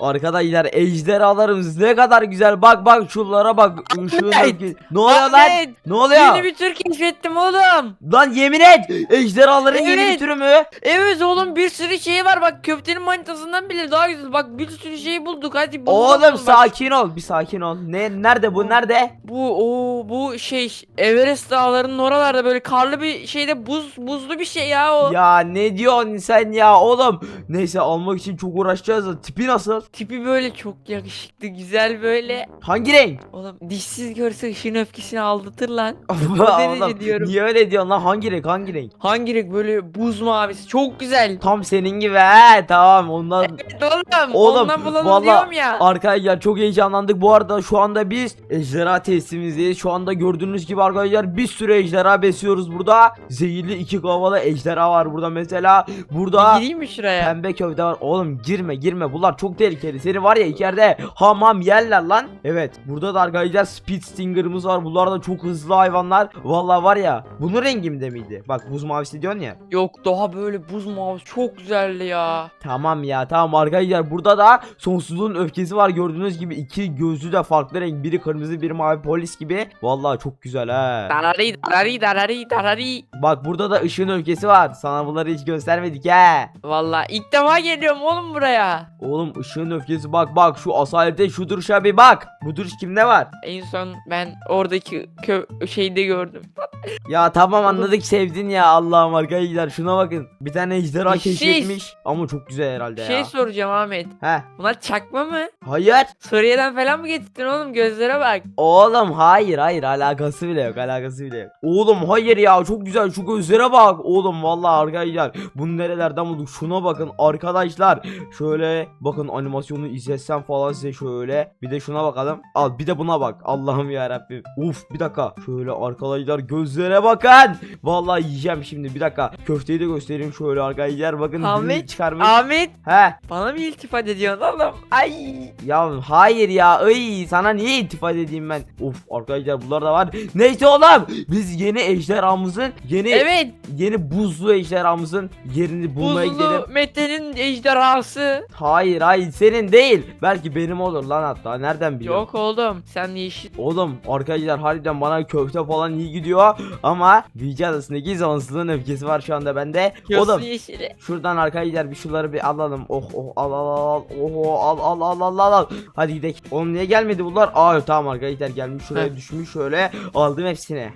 Arkadaşlar ejderhalarımız ne kadar güzel. Bak bak şunlara bak. Öfke- Ne oluyor lan? Ne oluyor? Yeni bir tür keşfettim oğlum. Lan yemin et. Ejderhaların yeni bir Evet. türü mü? Evet oğlum bir sürü şey var bak köftenin manitasından bile daha güzel. Bak bir sürü şey bulduk hadi bulalım Oğlum bak. sakin ol. Bir sakin ol. Ne nerede bu? Nerede? Bu o bu şey Everest dağlarının oralarda böyle karlı bir şeyde buz buzlu bir şey ya o. Ya ne diyorsun sen ya oğlum? Neyse almak için çok uğraşacağız tipi nasıl? Tipi böyle çok yakışıklı güzel böyle. Hangi renk? Oğlum dişsiz görse ışın öfkesini aldatır lan. O derece Oğlum, diyorum. Niye öyle diyorsun lan? Hangi renk? Hangi renk? Hangi renk böyle buz mavisi çok güzel. Tam senin gibi he tamam ondan Evet oğlum, Oğlum, ondan bulalım valla- diyorum ya. Arkadaşlar çok heyecanlandık. Bu arada şu anda biz ejderha testimizdeyiz. Şu anda gördüğünüz gibi arkadaşlar bir sürü ejderha besliyoruz burada. Zehirli iki kovalı ejderha var burada mesela. Burada Gireyim mi şuraya? pembe köfte var. Oğlum girme girme. Bunlar çok tehlikeli. Seni var ya içeride hamam yerler lan. Evet. Burada da arkadaşlar speed stinger'ımız var. Bunlar da çok hızlı hayvanlar. Vallahi var ya. Bunun rengimde miydi? Bak buz mavisi diyorsun ya. Yok daha böyle buz mavisi çok güzeldi ya. Tamam ya tamam arkadaşlar burada da sonsuzluğun öfkesi var gördüğünüz gibi iki gözlü de farklı renk biri kırmızı biri mavi polis gibi Vallahi çok güzel ha Darari darari darari darari. Bak burada da ışığın öfkesi var sana bunları hiç göstermedik ha Valla ilk defa geliyorum oğlum buraya. Oğlum ışığın öfkesi. Bak bak şu asalete şu duruşa bir bak. Bu duruş kimde var? En son ben oradaki kö şeyde gördüm. Ya tamam anladık sevdin ya. Allah'ım arkadaşlar şuna bakın. Bir tane ejderha Bir şey- keşfetmiş. Ama çok güzel herhalde şey ya. soracağım Ahmet. He. Bunlar çakma mı? hayır. Suriye'den falan mı getirdin oğlum? Gözlere bak. Oğlum hayır hayır. Alakası bile yok alakası bile yok. Oğlum hayır ya. Çok güzel. Şu gözlere bak. Oğlum vallahi arkadaşlar bunu nerelerden bulduk? Şuna bakın arkadaşlar. Şöyle bakın animasyonu izletsem falan size şöyle. Bir de şuna bakalım. Al bir de buna bak. Allah'ım ya Rabbim. Uf bir dakika. Şöyle arkadaşlar gözlere bakın. Vallahi yiyeceğim şimdi bir dakika. Köfteyi de göstereyim şöyle arkadaşlar. Bakın Ahmet, çıkarmış. Ahmet He. bana mı iltifat ediyorsun oğlum? Ay. Ya hayır ya. Iy, sana niye iltifat edeyim ben? Of arkadaşlar bunlar da var. Neyse oğlum. Biz yeni ejderhamızın yeni Evet yeni buzlu ejderhamızın yerini bulmaya gidelim. buzlu Mete'nin ejderhası. Hayır hayır senin değil. Belki benim olur lan hatta. Nereden biliyorsun? Yok oğlum sen yeşil. Oğlum arkadaşlar harbiden bana köfte falan iyi gidiyor ama Büyücü Adası'ndaki zonsuzluğun öfkesi var şu anda bende. Oğlum yeşili. şuradan arkadaşlar bir şunları bir alalım. Oh oh al al al oh al al al al al al. Hadi gidelim. Oğlum niye gelmedi bunlar? Aa tamam arkadaşlar gelmiş şuraya düşmüş şöyle aldım hepsini.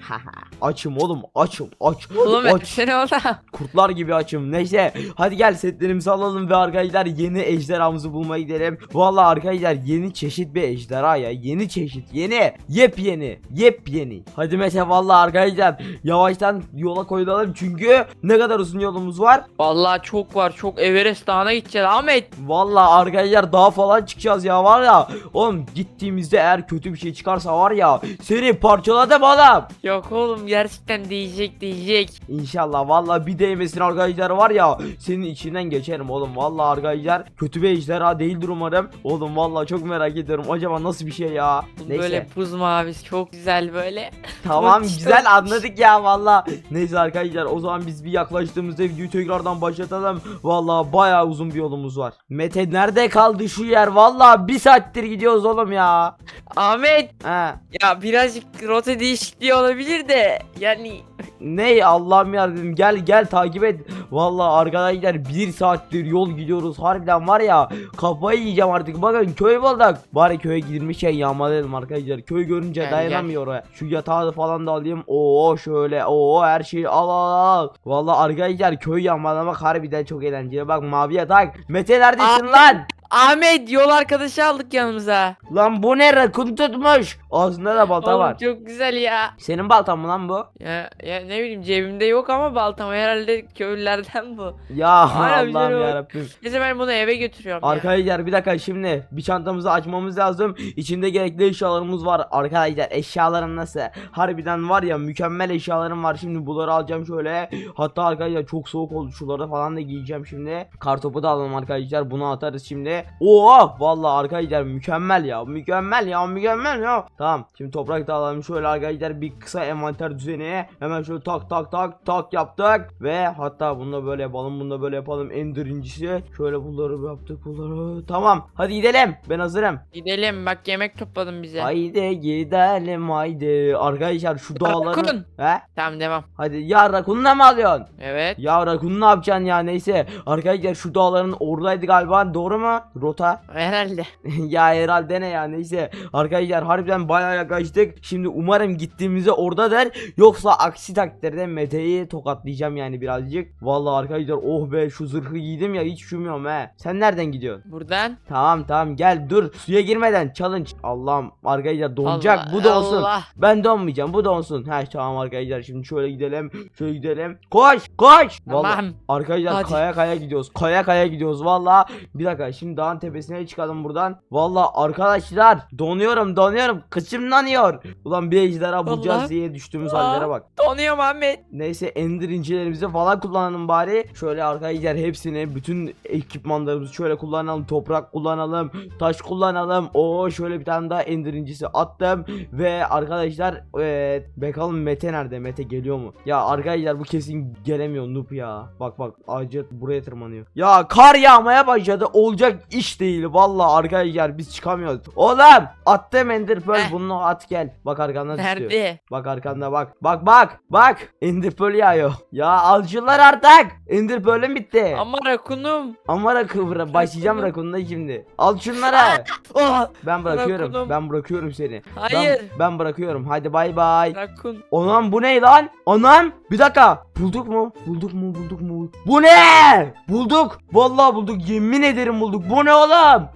açım oğlum açım aç. Oğlum aç. seni oğlum. Kurtlar gibi açım. Neyse hadi gel setlerimizi alalım ve arkadaşlar yeni ejderhamızı bulmaya gidelim. Vallahi arkadaşlar yeni çeşit bir ejderha ya. Yeni çeşit. Yeni. Yepyeni. Yepyeni. Hadi mesela vallahi arkadaşlar yavaştan yola koyulalım çünkü ne kadar uzun yolumuz var. Vallahi çok var çok Everest dağına gideceğiz Ahmet. Vallahi arkadaşlar daha falan çıkacağız ya var ya. Oğlum gittiğimizde eğer kötü bir şey çıkarsa var ya seni parçaladım oğlum. Yok oğlum gerçekten diyecek diyecek. İnşallah vallahi bir değmesin arkadaşlar var ya senin içinden geçerim oğlum vallahi arkadaşlar kötü bir ejderha değildir umarım. Oğlum vallahi çok merak ediyorum. Acaba nasıl bir şey ya? Neyse. Böyle buz mavisi çok güzel böyle. tamam Çok güzel anladık ya vallahi. Neyse arkadaşlar o zaman biz bir yaklaştığımızda videoyu tekrardan başlatalım. Vallahi bayağı uzun bir yolumuz var. Mete nerede kaldı şu yer? Vallahi bir saattir gidiyoruz oğlum ya. Ahmet! He. Ya birazcık rota değişikliği olabilir de yani Ne Allah'ım yarabbim gel gel takip et. Vallahi arkadaşlar bir saattir yol gidiyoruz. Harbiden var ya kafayı yiyeceğim artık. Bakın köy bulduk. Bari köye girmişken yağmaladım arkadaşlar. Köy görünce Gel, dayanamıyor oraya. Şu yatağı falan da alayım. Oo şöyle. Oo her şeyi al al al. Vallahi arkadaşlar köy yağmalamak harbiden çok eğlenceli. Bak mavi yatak. Mete neredesin Aa. lan? Ahmet yol arkadaşı aldık yanımıza. Lan bu ne rakun tutmuş. Ağzında da balta Oğlum var. çok güzel ya. Senin baltan mı lan bu? Ya, ya ne bileyim cebimde yok ama baltam herhalde köylülerden bu. Ya Aynen, güzel Allah'ım o. yarabbim. Neyse ben bunu eve götürüyorum ya. Arkadaşlar bir dakika şimdi bir çantamızı açmamız lazım. İçinde gerekli eşyalarımız var. Arkadaşlar eşyalarım nasıl? Harbiden var ya mükemmel eşyalarım var. Şimdi bunları alacağım şöyle. Hatta arkadaşlar çok soğuk oldu. Şuları falan da giyeceğim şimdi. Kartopu da alalım arkadaşlar. Bunu atarız şimdi. Oo vallahi arkadaşlar mükemmel ya. Mükemmel ya mükemmel ya. Tamam. Şimdi toprak da alalım. Şöyle arkadaşlar bir kısa envanter düzeni. Hemen şöyle tak tak tak tak yaptık. Ve hatta bunu da böyle yapalım. Bunu da böyle yapalım. En birincisi. Şöyle bunları yaptık bunları. Tamam. Hadi gidelim. Ben hazırım. Gidelim bak yemek topladım bize. Haydi gidelim haydi. Arkadaşlar şu dağları. Rakun. He? Tamam devam. Hadi ya rakunla mı alıyorsun? Evet. Ya rakunu ne yapacaksın ya neyse. Arkadaşlar şu dağların oradaydı galiba. Doğru mu? Rota. Herhalde. ya herhalde ne ya neyse. Arkadaşlar harbiden bayağı yaklaştık. Şimdi umarım gittiğimizde oradadır. Yoksa aksi takdirde Mete'yi tokatlayacağım yani birazcık. Vallahi arkadaşlar oh be şu zırhı giydim ya hiç üşümüyorum he. Sen nereden gidiyorsun? Buradan. Tamam tamam gel dur suya girmeden challenge. Allah'ım arkadaşlar donacak Allah, bu donsun. Allah. Ben donmayacağım bu donsun. He tamam arkadaşlar şimdi şöyle gidelim. Şöyle gidelim. Koş koş. Vallahi Tamam. Arkadaşlar Hadi. kaya kaya gidiyoruz. Kaya kaya gidiyoruz valla. Bir dakika şimdi dağın tepesine çıkalım buradan. Valla arkadaşlar donuyorum donuyorum. Kıçım yanıyor. Ulan bir ejderha bulacağız Vallahi. diye düştüğümüz Aa. hallere bak. Donuyor Muhammed. Neyse ender incilerimizi falan kullanalım bari. Şöyle arkadaşlar hepsini bütün ekipmanlarımızı şöyle kullanalım. Toprak kullanalım. Taş kullanalım. O şöyle bir tane daha ender incisi attım. Ve arkadaşlar eee bakalım Mete nerede? Mete geliyor mu? Ya arkadaşlar bu kesin gelemiyor noob ya. Bak bak ağacı buraya tırmanıyor. Ya kar yağmaya başladı. Olacak iş değil. Vallahi arkadaşlar biz çıkamıyoruz. Oğlum attım ender pearl Heh. bunu at gel. Bak arkandan tutuyor. Nerede? Bak arkanda bak. Bak bak. Bak. Ender pearl yağıyor. Ya alçılar artık. Ender pearl'üm bitti. Ama rakunum. Amara kıvıra. Başlayacağım rakununa şimdi. Al şunlara. Oh, Ben bırakıyorum. Rakunum. Ben bırakıyorum seni. hayır. Ben, ben bırakıyorum. Hadi bay bay. Rakun. Anam bu ne lan? Anam bir dakika. Bulduk mu? Bulduk mu? Bulduk mu? Bu ne? Bulduk. Vallahi bulduk. Yemin ederim bulduk. Bu ne oğlum?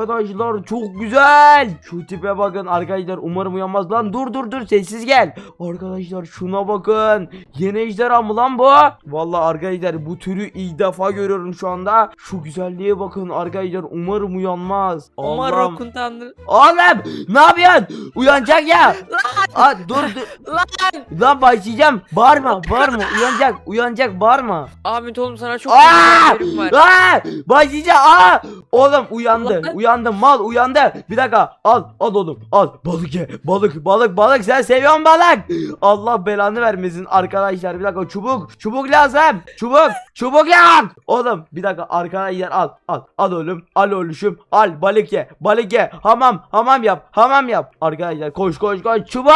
Arkadaşlar çok güzel. Şu tipe bakın arkadaşlar. Umarım uyanmaz lan. Dur dur dur sessiz gel. Arkadaşlar şuna bakın. Yeni ejderha mı lan bu? Vallahi arkadaşlar bu türü ilk defa görüyorum şu anda. Şu güzelliğe bakın arkadaşlar. Umarım uyanmaz. Ama Allah'ım. rakun tanrı. Oğlum ne yapıyorsun? Uyanacak ya. Aa, dur dur. Lan. Lan başlayacağım. Bağırma, bağırma. Uyanacak, uyanacak. Bağırma. Ahmet oğlum sana çok Aa! güzel bir haberim var. Aa! Başlayacak. Aa! Oğlum uyandı. Uyandı. Mal uyandı. Bir dakika. Al, al oğlum. Al. Balık ye. Balık, balık, balık. Sen seviyorsun balık. Allah belanı vermesin arkadaşlar. Bir dakika. Çubuk. Çubuk lazım. Çubuk. Çubuk yok. Oğlum bir dakika arkadaşlar al. Al. Al oğlum. Al oğluşum. Al balık ye. Balık ye. Hamam. Hamam yap. Hamam yap. Arkadaşlar koş koş koş. Çubuk.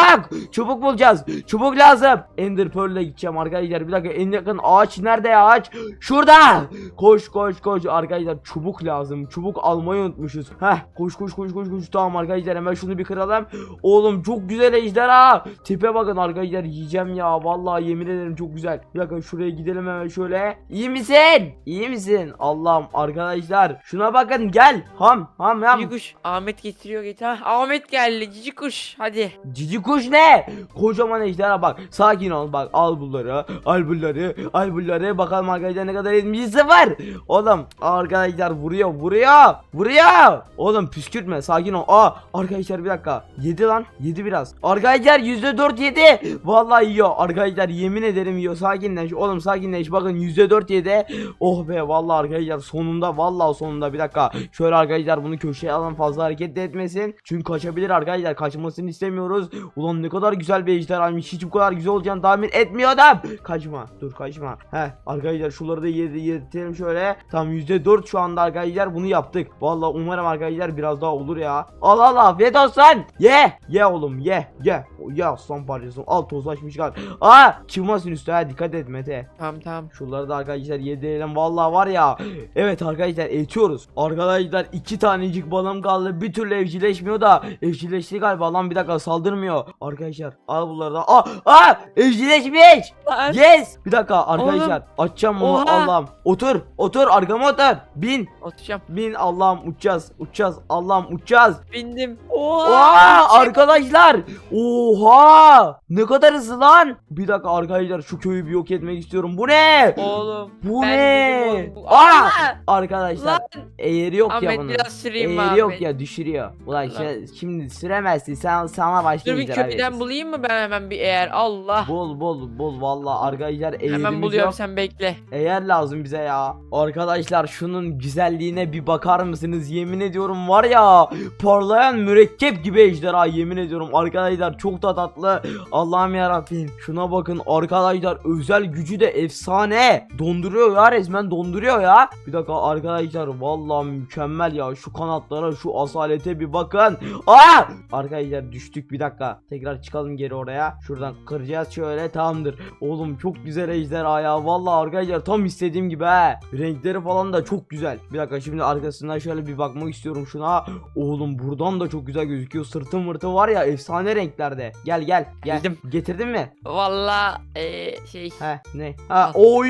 Çubuk bulacağız. Çubuk lazım. Ender Pearl'e gideceğim arkadaşlar. Bir dakika en yakın ağaç nerede ya ağaç? Şurada. Koş koş koş arkadaşlar çubuk lazım. Çubuk almayı unutmuşuz. Heh koş koş koş koş koş. Tamam arkadaşlar hemen şunu bir kıralım. Oğlum çok güzel ejderha. Tipe bakın arkadaşlar yiyeceğim ya. Vallahi yemin ederim çok güzel. Bir dakika şuraya gidelim hemen şöyle. İyi misin? İyi misin? Allah'ım arkadaşlar. Şuna bakın gel. Ham ham ham. Cici kuş. Ahmet getiriyor getir. Ha, Ahmet geldi. Cici kuş. Hadi. Cici kuş ne? Kocaman ejderha bak. Sakin ol bak. Al bunları. Al bunları. Al bunları. Bakalım arkadaşlar ne kadar etmişiz var. Oğlum arkadaşlar vuruyor vuruyor. Vuruyor. Oğlum püskürtme sakin ol. Aa arkadaşlar bir dakika. Yedi lan. Yedi biraz. Arkadaşlar yüzde dört yedi. Vallahi yiyor. Arkadaşlar yemin ederim yiyor. Sakinleş. Oğlum sakinleş. Bakın yüzde dört yedi. Oh be vallahi arkadaşlar sonunda vallahi sonunda bir dakika. Şöyle arkadaşlar bunu köşeye alın fazla hareket etmesin. Çünkü kaçabilir arkadaşlar. Kaçmasını istemiyoruz. Ulan ne kadar güzel bir ejderhaymış. Hiç bu kadar güzel olacağını tahmin etmiyordum. Kaçma. Dur kaçma. Heh arkadaşlar şunları da yedi yedirtelim şöyle. Tam yüzde dört şu anda arkadaşlar bunu yaptık. Vallahi umarım arkadaşlar biraz daha olur ya. Al al afiyet olsun. Ye. Ye oğlum ye. Ye. Ye aslan parçası. Al tozlaşmış kal. Aa çıkmasın üstüne dikkat et Mete. Tamam tamam. Şunları da arkadaşlar yedirelim vallahi var ya. Evet arkadaşlar etiyoruz. Arkadaşlar iki tanecik balım kaldı. Bir türlü evcilleşmiyor da. Evcilleşti galiba lan bir dakika saldırmıyor. Arkadaşlar al bunları da. Aa, aa evcilleşmiş. Yes. Bir dakika arkadaşlar açacağım bunu. Allah'ım. Otur otur arkama otur. Bin. Oturacağım. Bin Allah'ım uçacağız. Uçacağız. Allah'ım uçacağız. Bindim. Oha. Oha arkadaşlar. Oha. Ne kadar hızlı lan. Bir dakika arkadaşlar şu köyü bir yok etmek istiyorum. Bu ne? Oğlum. Bu ben ne? oğlum, Aa! Arkadaşlar Lan. eğri yok ya bunun. biraz süreyim Eğri Ahmet. yok ya düşürüyor. Ulan Lan. şey- şimdi süremezsin. Sen sana başka Dur bir köprüden bulayım mı ben hemen bir eğer Allah. Bol bol bol vallahi arkadaşlar eğrimiz Hemen buluyorum yok. sen bekle. Eğer lazım bize ya. Arkadaşlar şunun güzelliğine bir bakar mısınız? Yemin ediyorum var ya parlayan mürekkep gibi ejderha yemin ediyorum arkadaşlar çok da tatlı. Allah'ım yarabbim. Şuna bakın arkadaşlar özel gücü de efsane. Donduruyor ya resmen donduruyor ya. Bir dakika arkadaşlar vallahi mükemmel ya. Şu kanatlara şu asalete bir bakın. Aa! Arkadaşlar düştük bir dakika. Tekrar çıkalım geri oraya. Şuradan kıracağız şöyle tamamdır. Oğlum çok güzel ejderha ya. Vallahi arkadaşlar tam istediğim gibi he. Renkleri falan da çok güzel. Bir dakika şimdi arkasından şöyle bir bakmak istiyorum şuna. Oğlum buradan da çok güzel gözüküyor. Sırtı mırtı var ya efsane renklerde. Gel gel gel. Geldim. Getirdin mi? Valla eee şey. He ne? Ha oy!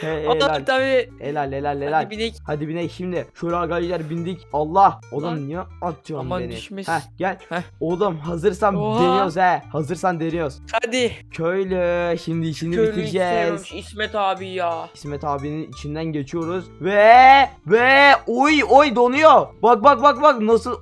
He, helal. Tabii. Helal helal helal. Hadi binek. Hadi binek şimdi. Şöyle arkadaşlar bindik. Allah. Oğlum Lan. niye atıyorsun Aman beni? düşmesin. Heh gel. Heh. Oğlum hazırsan Oha. deniyoruz he. Hazırsan deniyoruz. Hadi. Köylü şimdi işini Köylüyü bitireceğiz. İsmet abi ya. İsmet abinin içinden geçiyoruz ve ve oy oy donuyor. Bak bak bak bak nasıl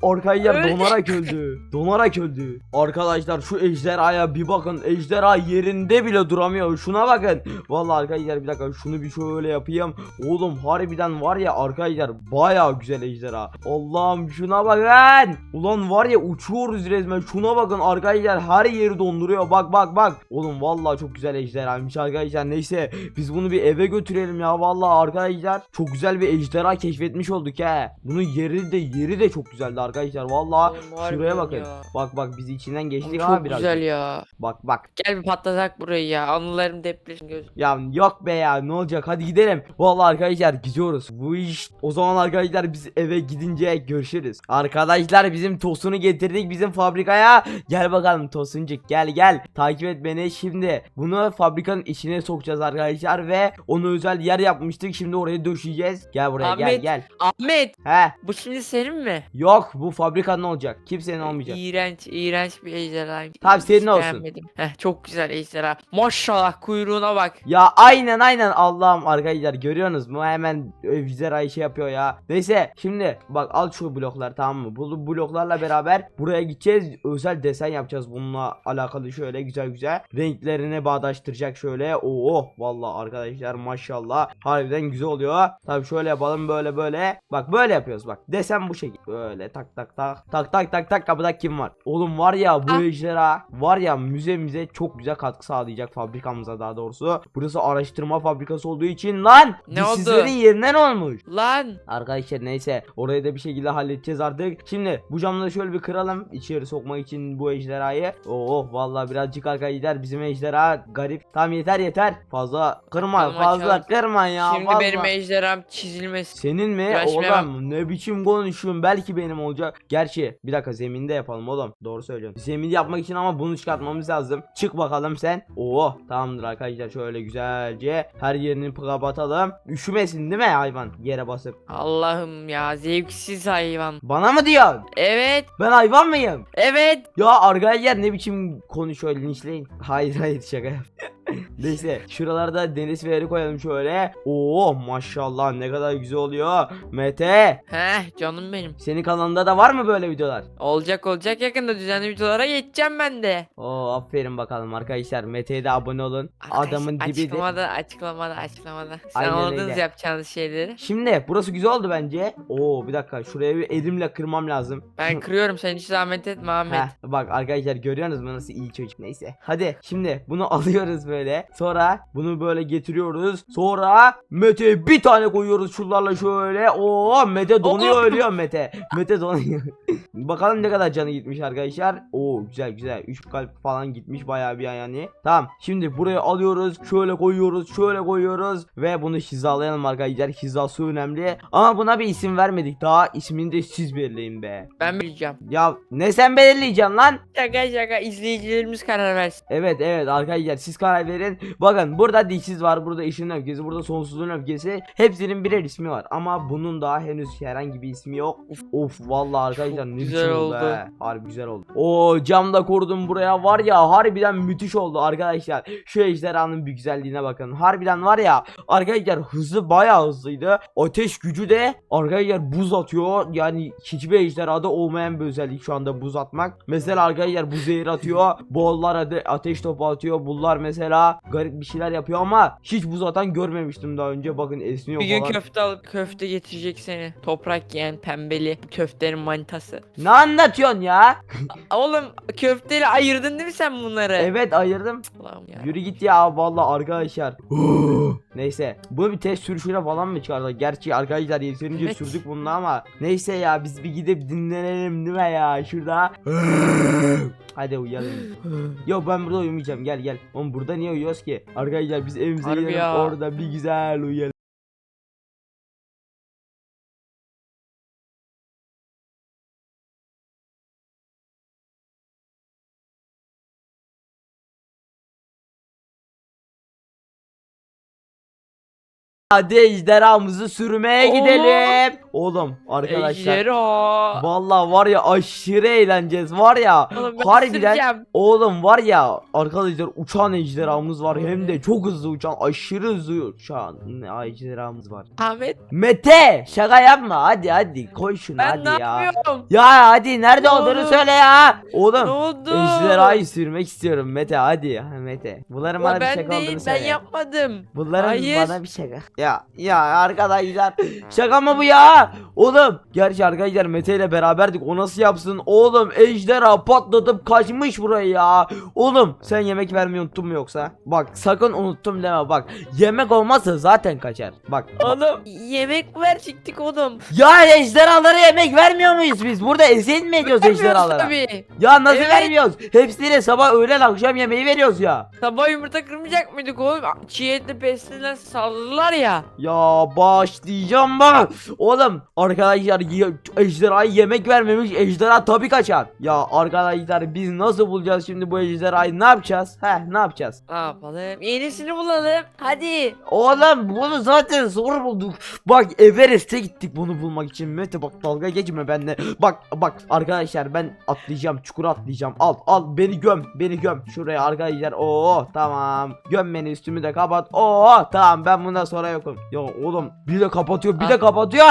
Evet. donarak öldü. Donarak öldü. Arkadaşlar şu ejderhaya bir bakın. Ejderha yerinde bile duramıyor. Şuna bakın. Vallahi arkadaşlar bir dakika şunu bir şöyle yapayım. Oğlum harbiden var ya arkadaşlar baya güzel ejderha. Allah'ım şuna bakın. Ulan var ya uçuyoruz resmen. Şuna bakın arkadaşlar her yeri donduruyor. Bak bak bak. Oğlum vallahi çok güzel ejderhaymış arkadaşlar. Neyse biz bunu bir eve götürelim ya. Vallahi arkadaşlar çok güzel bir ejderha keşfetmiş olduk he. Bunun yeri de yeri de çok güzeldi arkadaşlar. Vallahi Oğlum, şuraya bakın. ya. Bak bak biz içinden geçtik Çok ama biraz. güzel ya. Bak bak. Gel bir patlatak burayı ya. Anılarım depreşin göz. Ya yok be ya ne olacak hadi gidelim. Vallahi arkadaşlar gidiyoruz. Bu iş o zaman arkadaşlar biz eve gidince görüşürüz. Arkadaşlar bizim tosunu getirdik bizim fabrikaya. Gel bakalım tosuncuk gel gel. Takip et beni şimdi. Bunu fabrikanın içine sokacağız arkadaşlar ve onu özel yer yapmıştık. Şimdi oraya döşeyeceğiz. Gel buraya Ahmet. gel. Ahmet He bu şimdi senin mi? yok bu fabrikanın olacak. Kimsenin olmayacak. İğrenç, iğrenç bir ejderha. Tamam, senin Hiç olsun. beğenmedim. Heh, çok güzel ejderha. Maşallah kuyruğuna bak. Ya aynen aynen Allah'ım arkadaşlar görüyorsunuz mu hemen ejderhayı şey yapıyor ya. Neyse şimdi bak al şu bloklar tamam mı? Bu bloklarla beraber buraya gideceğiz. Özel desen yapacağız bununla alakalı şöyle güzel güzel. Renklerini bağdaştıracak şöyle. Oo vallahi arkadaşlar maşallah harbiden güzel oluyor. Tabii şöyle yapalım böyle böyle. Bak böyle yapıyoruz bak. Desen bu şekilde. Böyle tak tak tak. Tak tak tak tak kapıda kim var? Oğlum var ya bu Ah. ejderha var ya müzemize çok güzel katkı sağlayacak fabrikamıza daha doğrusu. Burası araştırma fabrikası olduğu için lan Ne oldu? dişsizlerin yerinden olmuş. Lan. Arkadaşlar neyse orayı da bir şekilde halledeceğiz artık. Şimdi bu camları şöyle bir kıralım içeri sokmak için bu ejderhayı. Oo vallahi birazcık arkadaşlar bizim ejderha garip. Tamam yeter yeter. Fazla kırma Tamam, fazla açalım. kırma ya. şimdi vallahi. benim ejderham çizilmesin. Senin mi? Uğraşmayamam. Oğlum ne biçim konuşuyorsun? Belki benim olacak. Gerçi bir dakika zeminde yapalım oğlum. Doğru söylüyorsun. Zeminde yapmak için ama bunu çıkartmamız lazım. Çık bakalım sen. Oo tamamdır arkadaşlar şöyle güzelce her yerini kapatalım. Üşümesin değil mi hayvan yere basıp? Allah'ım ya zevksiz hayvan. Bana mı diyorsun? Evet. Ben hayvan mıyım? Evet. Ya arkadaşlar ne biçim konuşuyor linçleyin. Hayır hayır şaka yap. Neyse şuralarda deniz feneri koyalım şöyle. Oo maşallah ne kadar güzel oluyor. Mete Heh canım benim. senin kanalında da var mı böyle videolar? Olacak olacak yakında düzenli videolara geçeceğim ben de. Oo aferin bakalım arkadaşlar. Mete'ye de abone olun. Arkadaşlar, Adamın dibidir. Açıklamada açıklamada açıklamada. Sen Aynen öyle. yapacağınız şeyleri. Şimdi burası güzel oldu bence. Oo bir dakika şuraya bir elimle kırmam lazım. Ben kırıyorum sen hiç zahmet etme Ahmet. Heh, bak arkadaşlar görüyorsunuz mu nasıl iyi çocuk neyse. Hadi şimdi bunu alıyoruz böyle. Sonra bunu böyle getiriyoruz. Sonra Mete bir tane koyuyoruz şunlarla şöyle. Oo Mete donuyor ölüyor Mete. Mete donuyor. Bakalım ne kadar canı gitmiş arkadaşlar. Oo güzel güzel. 3 kalp falan gitmiş bayağı bir yani. Tamam. Şimdi buraya alıyoruz. Şöyle koyuyoruz. Şöyle koyuyoruz. Ve bunu hizalayalım arkadaşlar. Hizası önemli. Ama buna bir isim vermedik. Daha ismini de siz belirleyin be. Ben bileceğim. Ya ne sen belirleyeceksin lan? Şaka şaka izleyicilerimiz karar versin. Evet evet arkadaşlar siz karar verin. Bakın burada dişsiz var, burada işin öfkesi, burada sonsuzluğun öfkesi. Hepsinin birer ismi var ama bunun daha henüz herhangi bir ismi yok. Of, of vallahi arkadaşlar ne güzel oldu. oldu. he. Harbi güzel oldu. O camda kurdum buraya var ya harbiden müthiş oldu arkadaşlar. Şu ejderhanın bir güzelliğine bakın. Harbiden var ya arkadaşlar hızı bayağı hızlıydı. Ateş gücü de arkadaşlar buz atıyor. Yani hiçbir ejderhada olmayan bir özellik şu anda buz atmak. Mesela arkadaşlar bu zehir atıyor. Bollar ateş topu atıyor. Bunlar mesela mesela garip bir şeyler yapıyor ama hiç buz atan görmemiştim daha önce. Bakın esniyor Bir gün falan. köfte alıp köfte getirecek seni. Toprak yiyen pembeli köftenin manitası. Ne anlatıyorsun ya? Oğlum köfteyle ayırdın değil mi sen bunları? Evet ayırdım. Allah'ım ya. Yürü git ya vallahi arkadaşlar. neyse. Bu bir test sürüşüne falan mı çıkardı? Gerçi arkadaşlar yeterince Evet. sürdük bunu ama. Neyse ya biz bir gidip dinlenelim değil mi ya şurada. Hadi uyuyalım. Yo ben burada uyumayacağım gel gel. Oğlum burada niye uyuyoruz ki? Arkadaşlar biz evimize Harbi gidelim ya. orada bir güzel uyuyalım. Hadi ejderhamızı sürmeye Oo. gidelim. Oğlum arkadaşlar. Ejderha. Vallahi var ya aşırı eğleneceğiz var ya. Oğlum ben harbiden süreceğim. oğlum var ya arkadaşlar uçan ejderhamız var hem de çok hızlı uçan aşırı hızlı uçan ejderhamız var. Ahmet Mete şaka yapma hadi hadi koy şunu ben hadi ne ya. yapıyorum? Ya hadi nerede Ne olduğunu oldu? söyle ya. Ne Oğlum oldu? ejderhayı sürmek istiyorum Mete hadi ha, Mete. Bunların Ulan bana bir ben şaka değil olduğunu ben söyle. yapmadım. Bunların Hayır. bana bir şaka. Ya ya arkadaşlar şaka mı bu ya? Oğlum gerçi arkadaşlar Mete ile beraberdik o nasıl yapsın? Oğlum ejderha patlatıp kaçmış buraya ya. Oğlum sen yemek vermeyi unuttun mu yoksa? Bak sakın unuttum deme bak. Yemek olmazsa zaten kaçar. Bak. Oğlum yemek verecektik oğlum. Ya ejderhalara yemek vermiyor muyuz biz? Burada eziyet mi ediyoruz Vermiyoruz ejderhalara? tabii. Ya nasıl Evet. vermiyoruz? Hepsine sabah öğlen akşam yemeği veriyoruz ya. Sabah yumurta kırmayacak mıydık oğlum? Çiğ etli pestilden saldırırlar ya. Ya başlayacağım bak. Oğlum arkadaşlar ye- ejderhaya yemek vermemiş ejderha tabii kaçar. Ya arkadaşlar biz nasıl bulacağız şimdi bu ejderhayı ne yapacağız? Heh ne yapacağız? Ne yapalım? Yenisini bulalım. Hadi. Oğlum bunu zaten zor bulduk. Bak Everest'e gittik bunu bulmak için. Mete bak dalga geçme benimle. Bak bak arkadaşlar ben atlayacağım çukura atlayacağım. Al al beni göm beni göm. Şuraya arkadaşlar. Oo tamam. Göm beni üstümü de kapat. Oo tamam ben bundan sonra yokum. Ya oğlum bir de kapatıyor bir de Ah. kapatıyor.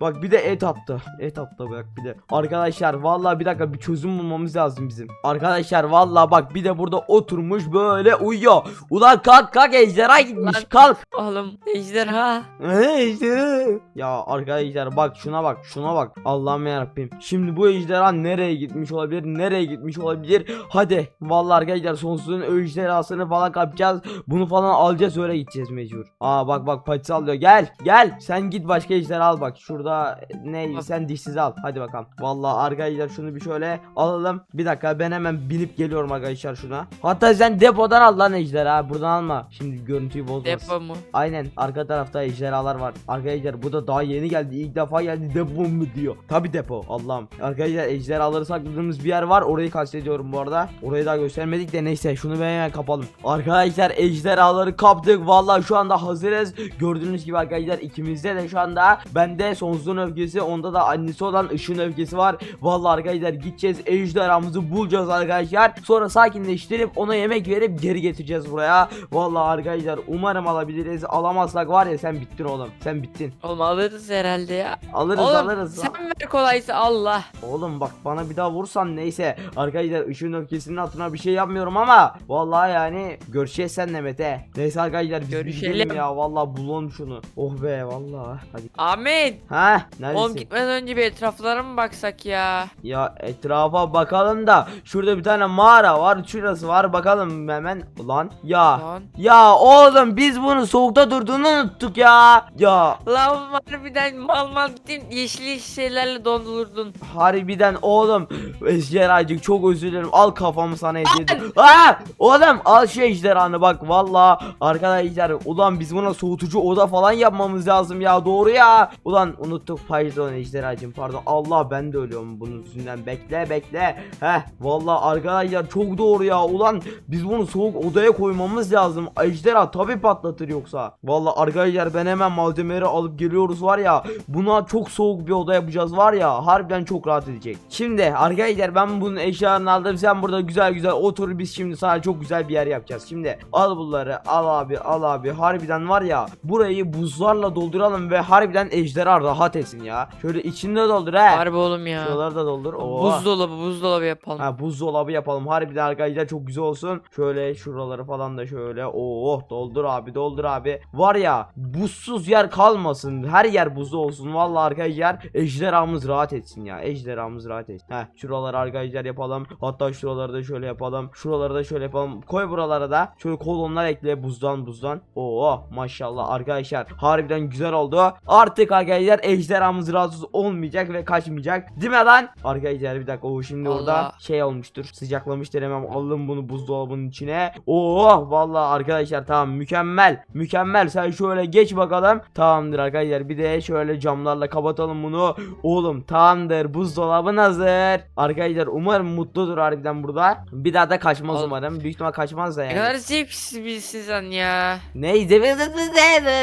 Bak bir de et attı. Et attı bak bir de. Arkadaşlar vallahi bir dakika bir çözüm bulmamız lazım bizim. Arkadaşlar vallahi bak bir de burada oturmuş böyle uyuyor. Ulan kalk kalk ejderha gitmiş Lan. kalk. Oğlum ejderha. Ejderha. Ya arkadaşlar bak şuna bak şuna bak. Allah'ım yarabbim. Şimdi bu ejderha nereye gitmiş olabilir? Nereye gitmiş olabilir? Hadi. Vallahi arkadaşlar sonsuzun ejderhasını falan kapacağız. Bunu falan alacağız öyle gideceğiz mecbur. Aa bak bak paçı alıyor. Gel gel. Sen git başka ejderha al bak. Şurada ne sen dişsiz al. Hadi bakalım. Vallahi arkadaşlar şunu bir şöyle alalım. Bir dakika ben hemen binip geliyorum arkadaşlar şuna. Hatta sen depodan al lan ejderha. Buradan alma. Şimdi görüntüyü bozmasın. Depo mu? Aynen arka tarafta ejderhalar var. Arkadaşlar bu da daha yeni geldi. İlk defa geldi depo mu diyor. Tabi depo Allah'ım. Arkadaşlar ejderhaları sakladığımız bir yer var. Orayı kastediyorum bu arada. Orayı daha göstermedik de neyse şunu ben hemen kapalım. Arkadaşlar ejderhaları kaptık. Vallahi şu anda hazırız. Gördüğünüz gibi arkadaşlar ikimizde de şu anda bende sonsuzun öfkesi onda da annesi olan ışın öfkesi var. Vallahi arkadaşlar gideceğiz ejderhamızı bulacağız arkadaşlar. Sonra sakinleştirip ona yemek verip geri getireceğiz buraya. Vallahi arkadaşlar umarım alabiliriz. Alamazsak var ya sen bittin oğlum. Sen bittin. Oğlum alırız herhalde ya. Alırız Oğlum alırız. sen ver kolaysa Allah. Oğlum bak bana bir daha vursan neyse. Arkadaşlar ışığın öfkesinin altına bir şey yapmıyorum ama vallahi yani görüşeceğiz senle Mete. Neyse arkadaşlar biz bir Gidelim ya. Vallahi bulalım şunu. Oh be vallahi. Hadi. Ahmet. Ha neredesin? Oğlum gitmeden önce bir etraflara mı baksak ya? Ya etrafa bakalım da şurada bir tane mağara var. Şurası var bakalım hemen. Ulan ya. Lan. Ya oğlum biz bunu soğukta durduğunu unuttuk ya. Ya Lan harbiden mal mal gittin yeşil yeşil şeylerle dondururdun. harbiden oğlum ejderhacık çok özür dilerim. Al kafamı sana hediye ederim. Aa oğlum al şu ejderhanı bak valla arkadaşlar ulan biz buna soğutucu oda falan yapmamız lazım ya doğru ya. Ulan unuttuk pardon ejderhacım pardon. Allah ben de ölüyorum bunun yüzünden bekle bekle. Heh valla arkadaşlar çok doğru ya ulan biz bunu soğuk odaya koymamız lazım. Ejderha tabi patlatır yoksa. Valla arkadaşlar ben hemen malzemeleri alıp geliyoruz var ya. Buna çok soğuk bir oda yapacağız var ya. Harbiden çok rahat edecek. Şimdi arkadaşlar ben bunun eşyalarını aldım. Sen burada güzel güzel otur. Biz şimdi sana çok güzel bir yer yapacağız. Şimdi al bunları al abi al abi. Harbiden var ya burayı buzlarla dolduralım ve harbiden ejderha rahat etsin ya. Şöyle içinde doldur he. Harbi oğlum ya. Şuraları da doldur. Oo. Buzdolabı buzdolabı yapalım. Ha buzdolabı yapalım. Harbiden arkadaşlar çok güzel olsun. Şöyle şuraları falan da şöyle. Oo doldur abi doldur abi. Var ya buzsuz yer kalmasın. Her yer buzlu olsun. Vallahi arkadaşlar ejderhamız rahat etsin ya. Ejderhamız rahat etsin. Ha şuraları arkadaşlar yapalım. Hatta şuraları da şöyle yapalım. Şuraları da şöyle yapalım. Koy buralara da şöyle kolonlar ekle buzdan buzdan. Oo maşallah arkadaşlar. Harbiden güzel oldu. Artık arkadaşlar ejderhamız rahatsız olmayacak ve kaçmayacak. Değil mi lan? Arkadaşlar bir dakika o şimdi orada Allah. şey olmuştur. Sıcaklamıştır hemen alın bunu buzdolabının içine. Oo vallahi arkadaşlar tamam mükemmel. Mükemmel. Sen şöyle geç bakalım. Tamamdır arkadaşlar. Bir de şöyle camlarla kapatalım bunu. Oğlum tamamdır. Buzdolabın hazır. Arkadaşlar umarım mutludur harbiden burada. Bir daha da kaçmaz Al. umarım. Büyük ihtimal kaçmaz da Ne yani. kadar zevksiz birisin sen ya. Neydi?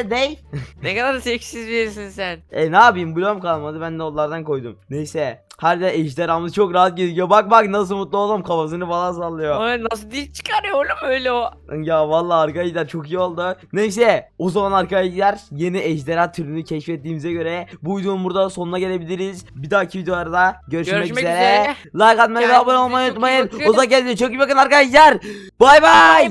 Ne? Ne kadar zevksiz birisin sen. E ne yapayım bloğum kalmadı ben de onlardan koydum. Neyse. Harbiden ejderhamız çok rahat gözüküyor. Bak bak nasıl mutlu oğlum kafasını falan sallıyor. Ay nasıl dil çıkarıyor oğlum öyle o. Ya vallahi arkadaşlar çok iyi oldu. Neyse o zaman arkadaşlar yeni ejderha türünü keşfettiğimize göre bu videonun burada sonuna gelebiliriz. Bir dahaki videolarda görüşmek, Görüşmek üzere. üzere. Like atmayı ve abone olmayı unutmayın. O zaman kendinize çok iyi bakın arkadaşlar. Bay bay.